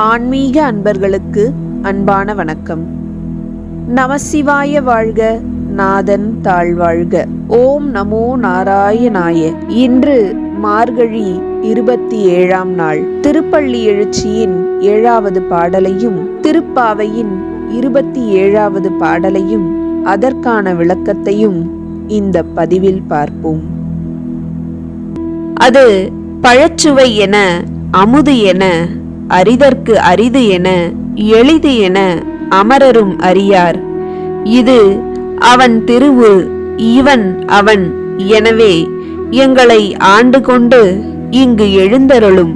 ஆன்மீக அன்பர்களுக்கு அன்பான வணக்கம். நமசிவாய வாழ்க நாதன் தாழ்வாழ்க. ஓம் நமோ நாராயணாய. இன்று மார்கழி இருபத்தி ஏழாம் நாள். திருப்பள்ளி எழுச்சியின் ஏழாவது பாடலையும் திருப்பாவையின் இருபத்தி ஏழாவது பாடலையும் அதற்கான விளக்கத்தையும் இந்த பதிவில் பார்ப்போம். அது பழச்சுவை என அமுது என அரிதற்கு அரிது என எளிது என அமரரும் அறியார். இது அவன் திருவு இவன் அவன் எனவே எங்களை ஆண்டு கொண்டு இங்கு எழுந்தருளும்.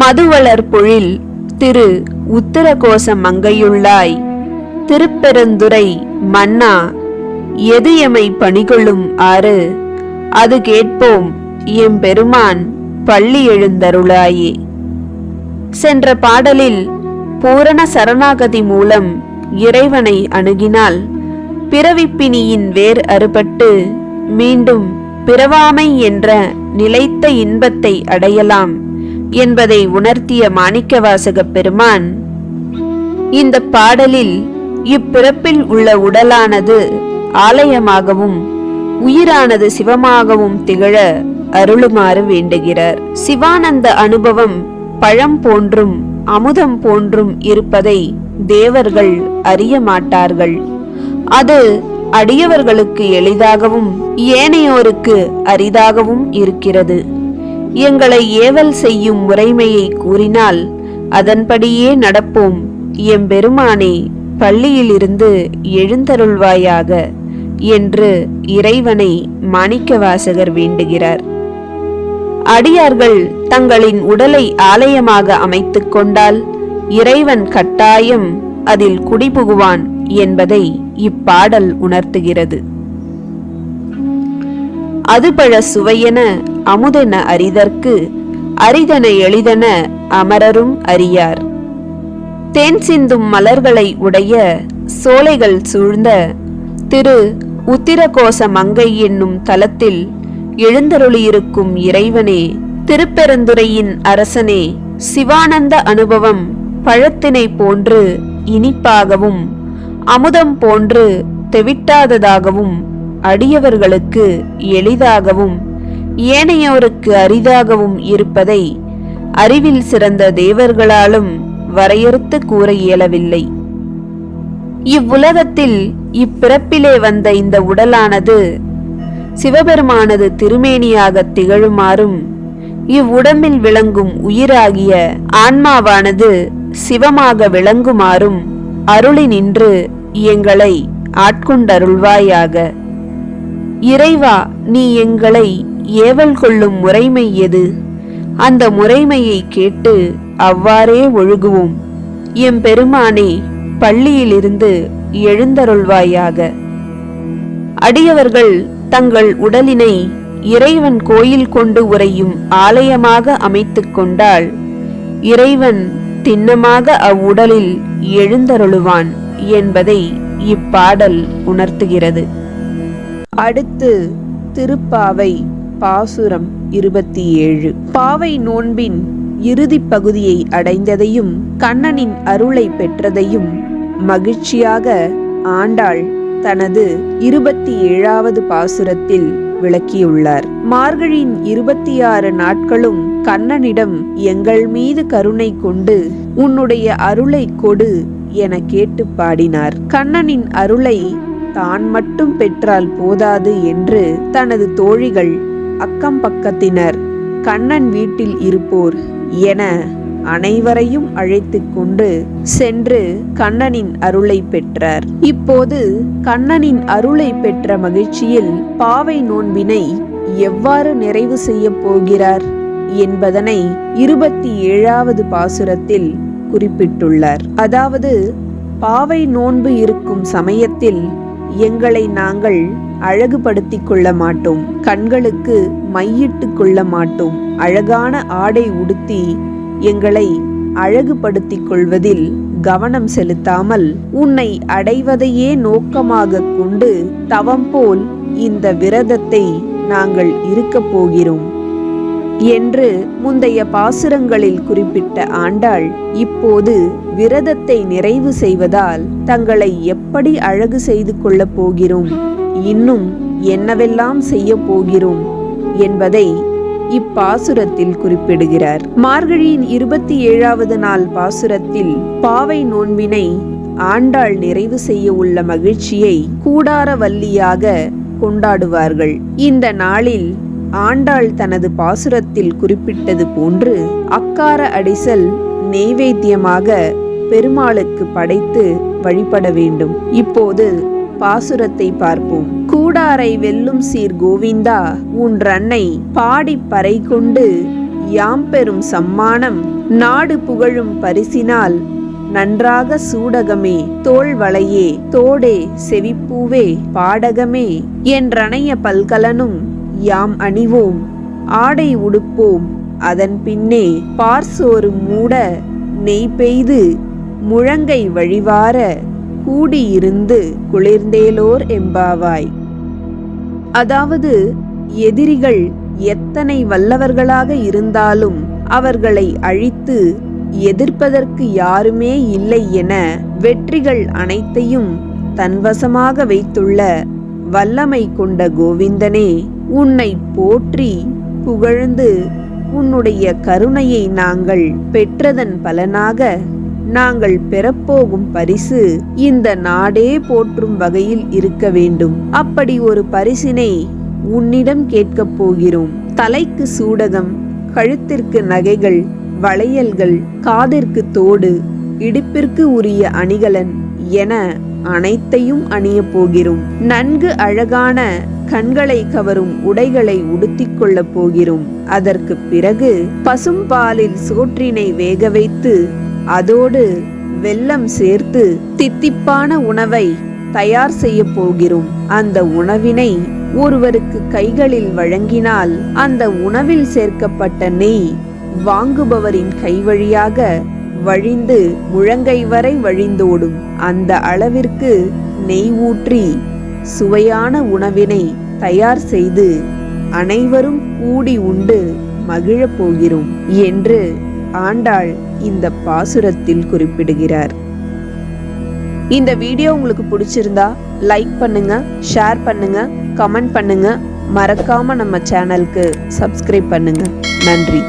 மதுவளர் பொழில் திரு உத்தரகோச மங்கையுள்ளாய் திருப்பெருந்துறை மன்னா எது எமை பணிகொள்ளும் ஆறு அது கேட்போம் எம்பெருமான் பள்ளி எழுந்தருளாயே. சென்ற பாடலில் பூரண சரணாகதி மூலம் இறைவனை அணுகினால் பிறவிப்பினியின் வேர் அறுபட்டு மீண்டும் பிறவாமை என்ற நிலைத்த இன்பத்தை அடையலாம் என்பதை உணர்த்திய மாணிக்கவாசகப் பெருமான் இந்த பாடலில் இப்பிறப்பில் உள்ள உடலானது ஆலயமாகவும் உயிரானது சிவமாகவும் திகழ அருளுமாறு வேண்டுகிறார். சிவானந்த அனுபவம் பழம் போன்றும் அமுதம் போன்றும் இருப்பதை தேவர்கள் அறிய மாட்டார்கள் அது அடியவர்களுக்கு எளிதாகவும் ஏனையோருக்கு அரிதாகவும் இருக்கிறது. எங்களை ஏவல் செய்யும் முறைமையை கூறினால் அதன்படியே நடப்போம். எம்பெருமானே பள்ளியிலிருந்து எழுந்தருள்வாயாக என்று இறைவனை மாணிக்கவாசகர் வேண்டுகிறார். அடியார்கள் தங்களின் உடலை ஆலயமாக அமைத்துக் கொண்டால் இறைவன் கட்டாயம் அதில் குடிபுகுவான் என்பதை இப்பாடல் உணர்த்துகிறது. அதுபழ சுவையென அமுதென அரிதற்கு அரிதன எளிதன அமரரும் அறியார். தேன் சிந்தும் மலர்களை உடைய சோலைகள் சூழ்ந்த திரு உத்திரகோச மங்கை என்னும் தலத்தில் எழுந்தருளியிருக்கும் இறைவனே திருப்பெருந்துறையின் அரசனே சிவானந்த அனுபவம் பழத்தினை போன்று இனிப்பாகவும் அமுதம் போன்று தெவிட்டாததாகவும் அடியவர்களுக்கு எளிதாகவும் ஏனையோருக்கு அரிதாகவும் இருப்பதை அறிவில் சிறந்த தேவர்களாலும் வரையறுத்து கூற இயலவில்லை. இவ்வுலகத்தில் இப்பிறப்பிலே வந்த இந்த உடலானது சிவபெருமானது திருமேனியாக திகழுமாறும் இவ்வுடம்பில் விளங்கும் உயிராகிய ஆன்மாவானது சிவமாக விளங்குமாறும் அருளி நின்று எங்களை ஆட்கொண்டருள்வாயாக. இறைவா நீ எங்களை ஏவல் கொள்ளும் முறைமை எது? அந்த முறைமையை கேட்டு அவ்வாறே ஒழுகுவோம். எம் பெருமானே பள்ளியிலிருந்து எழுந்தருள்வாயாக. அடியவர்கள் தங்கள் உடலினை இறைவன் கோயில் கொண்டு உறையும் ஆலயமாக அமைத்துக் கொண்டால் இறைவன் திண்ணமாக அவ்வுடலில் எழுந்தருளுவான் என்பதை இப்பாடல் உணர்த்துகிறது. அடுத்து திருப்பாவை பாசுரம் இருபத்தி ஏழு பாவை நோன்பின் இறுதிப் பகுதியை அடைந்ததையும் கண்ணனின் அருளை பெற்றதையும் மகிழ்ச்சியாக ஆண்டாள் தனது இருபத்தி ஏழாவது பாசுரத்தில் விளக்கியுள்ளார். மார்கழியின் இருபத்தி ஆறு நாட்களும் கண்ணனிடம் எங்கள் மீது கருணை கொண்டு உன்னுடைய அருளை கொடு என கேட்டு பாடினார். கண்ணனின் அருளை தான் மட்டும் பெற்றால் போதாது என்று தனது தோழிகள் அக்கம் பக்கத்தினர் கண்ணன் வீட்டில் இருப்போர் என அனைவரையும் அழைத்து கொண்டு சென்று கண்ணனின் அருளை பெற்றார். இப்போது கண்ணனின் அருளை பெற்ற மகிழ்ச்சியில் பாவை நோன்பினை எவ்வாறு நிறைவு செய்ய போகிறார் என்பதனை இருபத்தி ஏழாவது பாசுரத்தில் குறிப்பிட்டுள்ளார். அதாவது பாவை நோன்பு இருக்கும் சமயத்தில் எங்களை நாங்கள் அழகுபடுத்திக் கொள்ள மாட்டோம். கண்களுக்கு மையிட்டு கொள்ள மாட்டோம். அழகான ஆடை உடுத்தி எங்களை அழகுபடுத்திக் கொள்வதில் கவனம் செலுத்தாமல் உன்னை அடைவதையே நோக்கமாக கொண்டு தவம் போல் இந்த விரதத்தை நாங்கள் இருக்கப் போகிறோம். என்று முந்தைய பாசுரங்களில் குறிப்பிட்ட ஆண்டாள் இப்போது விரதத்தை நிறைவு செய்வதால் தங்களை எப்படி அழகு செய்து கொள்ளப் போகிறோம்? இன்னும் என்னவெல்லாம் செய்ய போகிறோம்? என்பதை இப்பாசுரத்தில் குறிப்பிடுகிறார். மார்கழியின் இருபத்தி ஏழாவது நாள் பாசுரத்தில் பாவை நோன்பினை ஆண்டாள் நிறைவு செய்ய உள்ள மகிழ்ச்சியை கூடாரவல்லியாக கொண்டாடுவார்கள். இந்த நாளில் ஆண்டாள் தனது பாசுரத்தில் குறிப்பிட்டது போன்று அக்கார அடிசல் நெய்வேத்தியமாக பெருமாளுக்கு படைத்து வழிபட வேண்டும். இப்போது பாசுரத்தை பார்ப்போம். கூடாரை வெல்லும் சீர் கோவிந்தா உன் ரன்னை பாடி பறை கொண்டு யாம் பெறும் சம்மானம் நாடு புகழும் பரிசினால் நன்றாக சூடகமே தோள் வளையே தோடே செவிப்பூவே பாடகமே என்றனைய பல்கலனும் யாம் அணிவோம். ஆடை உடுப்போம் அதன் பின்னே பார்சோறு மூட நெய் பெய்து முழங்கை வழிவார கூடியிருந்து குளிர்ந்தேலோர் எம்பாவாய் அதாவது எதிரிகள் எத்தனை வல்லவர்களாக இருந்தாலும் அவர்களை அழித்து எதிர்ப்பதற்கு யாருமே இல்லை என வெற்றிகள் அனைத்தையும் தன்வசமாக வைத்துள்ள வல்லமை கொண்ட கோவிந்தனே உன்னை போற்றி புகழ்ந்து உன்னுடைய கருணையை நாங்கள் பெற்றதன் பலனாக நாங்கள் பெறப்போகும் பரிசு இந்த நாடே போற்றும் வகையில் இருக்க வேண்டும். அப்படி ஒரு பரிசினை உன்னிடம் கேட்கப் போகிறோம். தலைக்கு சூடகம் கழுத்திற்கு நகைகள் வளையல்கள் காதிற்கு தோடு இடுப்பிற்கு உரிய அணிகலன் என அனைத்தையும் அணியப் போகிறோம். நன்கு அழகான கண்களை கவரும் உடைகளை உடுத்திக் கொள்ளப் போகிறோம். அதற்கு பிறகு பசும்பாலில் சோற்றினை வேக வைத்து அதோடு வெல்லம் சேர்த்து தித்திப்பான உணவை தயார் செய்ய போகிறோம். அந்த உணவினை ஒருவருக்கு கைகளில் வழங்கினால் அந்த உணவில் சேர்க்கப்பட்ட நெய் வாங்குபவரின் கை வழியாக வழிந்து முழங்கை வரை வழிந்தோடும். அந்த அளவிற்கு நெய் ஊற்றி சுவையான உணவினை தயார் செய்து அனைவரும் கூடி உண்டு மகிழப் போகிறோம். என்று ஆண்டாள் இந்த பாசுரத்தில் குறிப்பிடுகிறார். இந்த வீடியோ உங்களுக்கு பிடிச்சிருந்தா லைக் பண்ணுங்க ஷேர் பண்ணுங்க கமெண்ட் பண்ணுங்க. மறக்காம நம்ம சேனலுக்கு சப்ஸ்கிரைப் பண்ணுங்க. நன்றி.